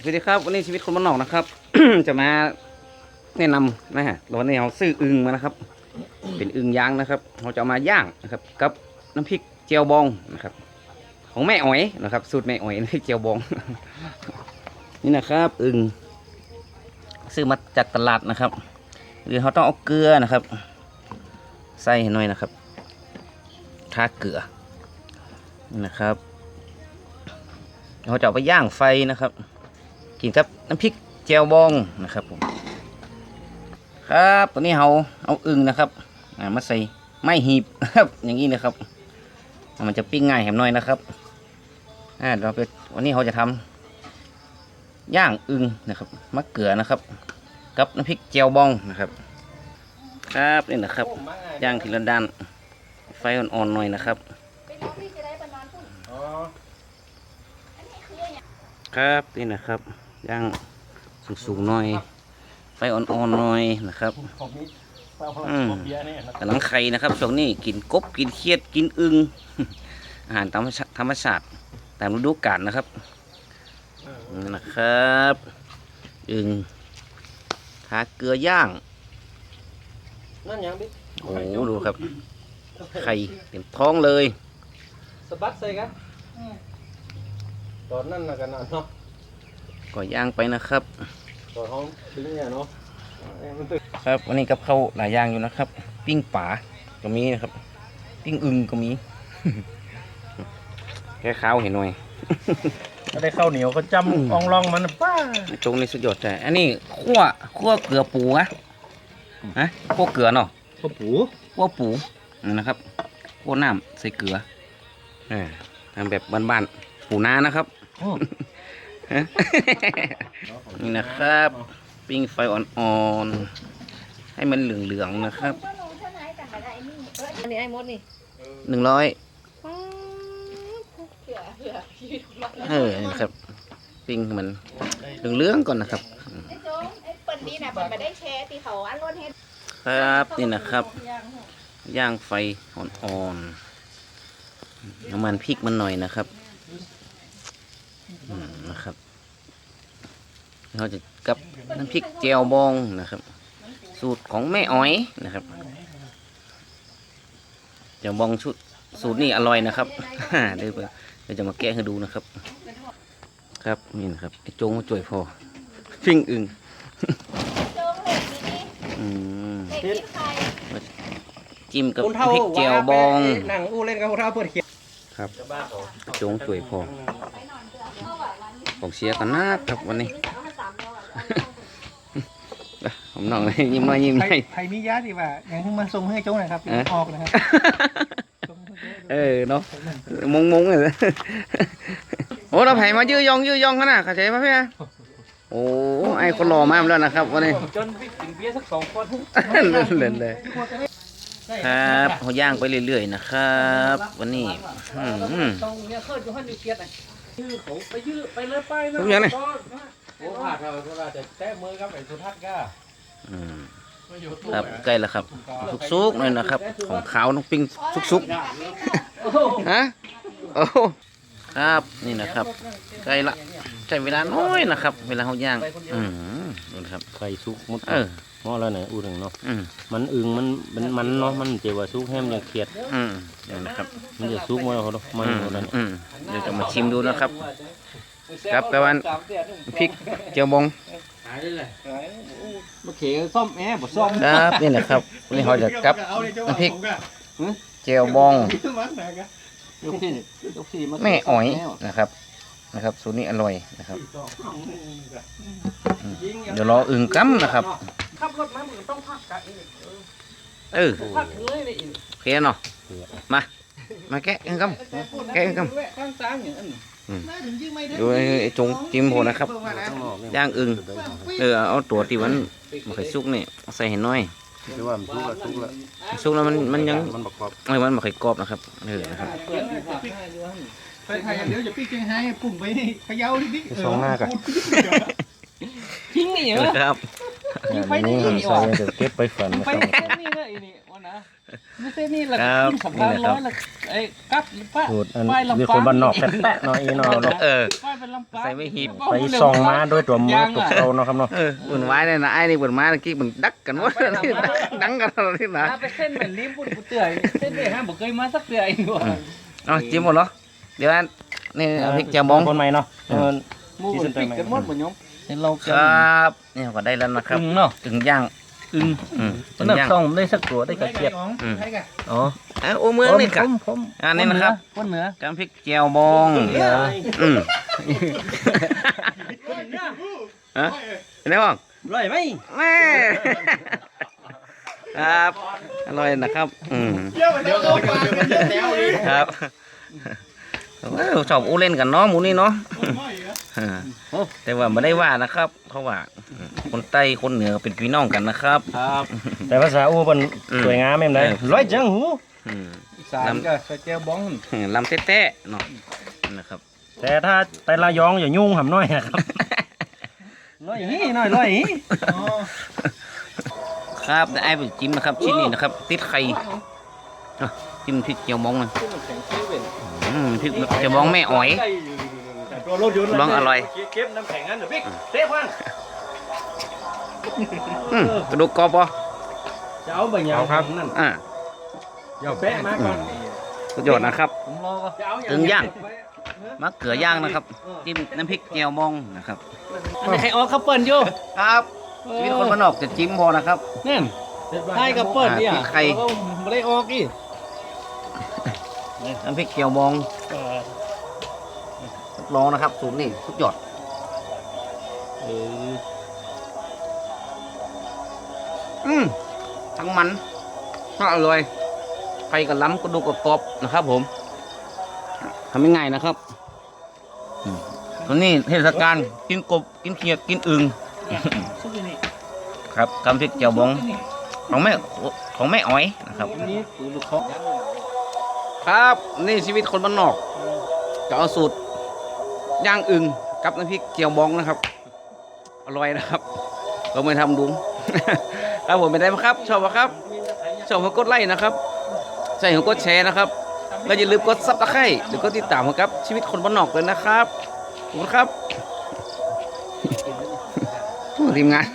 สวัสดีครับวันนี้ชีวิตคนบ้านนอกนะครับ จะมาแนะนำนะฮะวันนี้เราซื้ออึงมานะครับ เป็นอึงย่างนะครับเราจะามาย่างนะครับ กับน้ำพริกเจียวบองนะครับ ของแม่อ๋อยนะครับ สูตรแม่อ๋อยน้ำพริกเจียวบอง นี่นะครับอึงซื้อมาจากตลาดนะครับหรือเขาต้องเอาเกลือนะครับ ใส่หน่อยนะครับทาเกลือนี่นะครับเราจะเอาไปย่างไฟนะครับ กินกับน้ำพริกแจวบองนะครับผมครับตอนนี้เราเอาอึ่งนะครับอ่ามาใส่ไม้หีบครับอย่างนี้นะครับ มันจะปิ้งง่ายแหมน่อยนะครับอ่าเราไปวันนี้เราจะทำย่างอึ่งนะครับมะเขือนะครับ กับน้ำพริกแจวบองนะครับ ครับนี่นะครับย่างทีละด้านไฟอ่อนๆหน่อยนะครับครับนี่นะครับ ย่างสูงๆหน่อย ไฟอ่อนๆหน่อยนะครับของนี้เปล่าพลัอืงมของเบียร์เนี่ยนะกำลังไข่นะครับช่วงนี้กินกบกินเขียดกินอึงอาหารตามธรรมชาติตามฤดูกาลนะครับนี่นะครับอึงทาเกลือย่างนั่นยังบิ๊กโอ้โหดูครับ ไข่เต็มท้องเลยสะบัดใส่กันตอนนั้นนะกันนะเนาะ ก็ย่างไปนะครับตอนห้องถึงเนี่ยเนาะเอ้ยมันตึกครับวันนี้กับข้าวหลายอย่างอยู่นะครับ ปิ้งป่าก็มีนะครับ ปิ้งอึงก็มีแค่ข้าวเห็นหน่อยถ้าได้ข้าวเหนียวก็จำอองลองมันน่ะป้าจงในสุดยอดใจอันนี้คั่วคั่วเกลือปูนะฮะคั่วเกลือเนาะข้าวปูคั่วปูนั่นนะครับคั่วน้ำใส่เกลือเออทำแบบบ้านๆปูนานะครับอืมฮะ นี่นะครับ ปิ้งไฟอ่อนๆ ให้มันเหลืองๆนะครับอันนี้ไอ้มดนี่หนึ่งร้อยป๊าบเผื่อเผื่อชีวิตของเราเออนะครับ ปิ้งให้มันเหลืองๆก่อนนะครับไอ้โจ้งไอ้เปิ้นนี่นะเปิ้นมาได้แชร์ตีเขาอันรถเฮ็ดครับนี่นะครับ ย่างไฟอ่อนๆน้ำมันพริกมันหน่อยนะครับ อืมนะครับเราจะกับน้ำพริกเจียวบองนะครับ สูตรของแม่อ้อยนะครับเจียวบองชุดสูตรนี่อร่อยนะครับเดี๋ยวเดี๋ยวจะมาแกะให้ดูนะครับ ครับนี่นะครับไอ้โจงมาจ่วยพอฟิ่งอึงโจ้งเห็ดนี่อืมเห็ดที่ใครจิ้มกับคนเท่าพริกเจียวบองว่าไปนั่งอู้เล่นกับคนเท่าเปิดเขียนครับจะบ้าเขาโจงจ่วยพอ ของเชียร์กันนะครับวันนี้ ผมน้องเลยยิ้มหน่อยยิ้มหไทน่อยยไทยมีญาติดีว่าอย่างที่มาส่งให้โจ้หน่อยครับเอ๊ะออกนะครับส่งให้โจ้เออเนาะมงมงเลยโอ้เราไผ่มายื้อยองยื้อยองขนาดเข้าใจปะพี่อะโอ้ไอคนหล่อมากแล้วนะครับวันนี้จนพี่กินเบียร์สักสองคนเล่นเล่นเลยครับเขาย่างไปเรื่อยๆนะครับ วันนี้อืม ต้องเนี่ยเคยจะให้มีเกียรตินะยื้อเขาไปยื้อไปเลยไปนะทุกอย่างนี่โอ้ผ่าดเราเราจะแตะมือครับไอ้สุทัศน์ก็อืมครับใกล้แล้วครับสุกๆหน่อยนะครับ ของขาวน้องปิ้งสุกๆฮะโอ้ครับนี่นะครับ ใกล้ละ ใช้เวลาน้อยนะครับ เวลาเขาย่าง อืมดูนะครับไข่ซุกมุดเออหม้อแล้วเนี่ยอู้ถึงเนาะอืมมันอึงมันมันมันเนาะมันเจียวว่าซุกแฮมยังเขียดอืมนี่นะครับมันจะซุกมั้ยเขาเนาะมันอืมหมดแล้วอืมเดี๋ยวจะมาชิมดูนะครับ ครับแปลว่าพริกเจียวบองมาเขียซ่อมแอร์บ่ซ่อมครับนี่แหละครับวันนี้เขาจะกับน้ำพริกเจียวบองยกที่ยกที่าแม่อ๋อยนะครับ นะครับสูตรนี้อร่อยนะครับอืมเดี๋ยวรออึ่งกัมนะครับขับรถมามึงต้องพักกะอีกเออพักเลยเลยอีกโอเคเนาะมามาแกะอึ่งกัมแกะอึ่งกัมข้างซ้ายอย่างนั้นดูไอ้ไอ้จงจิ้มโหนะครับย่างอึ่งเออเอาตัวที่มันมันเคยสุกนี่เอาใส่ให้น้อยคือว่ามันซุกละซุกละสุกแล้วมันมันยังมันประกอบเอ้ยมันไม่เคยกรอบนะครับเออนะครับ ไปไทยอย่างเดียวจะพี่เก่งให้ปุ่มไปพะเยาดิดิสองหน้ากันทิ้งนี่เหรอครับนี่หันใส่จะเก็บไปฝันนะไปครับนี่เลยนี่วันนะไม่ใช่นี่แหละครับสำคัญนี่แหละครัร้อบยละไอ้กัดหรือป้าพูดอันป้ายลำปางมีคนบ้านนอกแตะๆหน่อยเนาะเนาะเออป้ายเป็นลำปางใส่ไว้หีบไปส่องมาด้วยตัวมือตัวเราเนาะครับเนาะเออบุญไว้เนี่ยนะไอ้นี่บุญไม้ตะกี้มันดักกันวะนี่นะดังกันอะไรที่นะถ้าไปเส้นเหมือนลิ้มปุ่นกูเตื่อยเส้นเดียวฮะบอกเคยมาสักเดือยอีกว่ะเอาจิ้มหมดเหรอ เดี๋ยวอันนี่เอาพริกเจียวบองคนใหม่เนาะเออหมูมันปิดกันหมดเหมือนยงเห็นเราคจะรับนี่ก็ได้แล้วนะครับอึงเนาะอึ่งย่างอึงอืมอึ่งนับย่างส่องได้สักตัวได้กระเจี๊ยบอืมอ๋อเอ้าโอ้เมืองนี่กะผมผมอันนี้นะครับคนเหนือจำพริกเจียวบองอืมฮะเป็นไงบ้างร่อยไหมแม่ครับอร่อยนะครับอืมเดี๋ยวเขาปากกันเยอะแล้วเลยครับเอ้า ชอบอู้เล่นกันเนาะหมูนี่เนาะอ่าแต่ว่าไม่ได้ว่านะครับ เพราะว่าคนใต้คนเหนือเป็นพี่น้องกันนะครับครับ แต่ภาษาอู้มันสวยงามแม่นได้เออร้อยจังหูอืมอีสานก็ใส่แก้วบ้องลำเต้ๆเนาะนะครับ แต่ถ้าแต่ละยองอย่ายุ่งหำน้อยนะครับร้อยนี่น้อยร้อยนี่ครับแต่ไอ้ไปจิ้มนะครับชิ้นนี้นะครับ ติดไข่อะ จิ้มพริกเจียวบองมันอืมพริกเจียวบองแม่อ๋อยตัวรถยนต์ลองอร่อยเก็บน้ำแข็งงั้นเดี๋ยวพี่เต้ควันอืมกระดูกกรอบปะจะเอาใบยาวครับนั่นอ่าอย่าแปะมาก่อนสุดยอดนะครับผมรอก็ตึงย่างมะเขือย่างนะครับ จิ้มน้ำพริกเจียวบองนะครับอันนี้ใครออกข้าวเปิ้ลอยู่ครับชีวิตคนบ้านนอกจะจิ้มพอนะครับนั่นให้กับเปิ้ลเนี่ยอ่าพริกไข่เราก็ไม่ได้ออกอีก น้ำพริกเจียวบองลองนะครับ สูตรนี่สุดยอดเอออืมทั้งมันทั้งอร่อยไข่กับล้ำกระดูกกับกรอบนะครับ ผมทำง่ายๆนะครับอืมตอนนี้เทศกาลกินกบกินเขียดกินอึ่งซุปนี่ครับกำพริกเจียวบองของแม่ของแม่อ้อยนะครับนี่ ครับ นี่ชีวิตคนบ้านนอกจะเอาสูตรย่างอึงกับน้ำพริกเจียวบองนะครับ อร่อยนะครับเราไม่ทำดูครับผมเป็นไงบ้างครับ ชอบไหมครับ ชอบให้กดไลค์นะครับใช่หัวกดแชร์นะครับแล้วอย่าลืมกดซับตะไคร้หรือกดติดตามครับ ชีวิตคนบ้านนอกเลยนะครับขอบคุณครับทีมงาน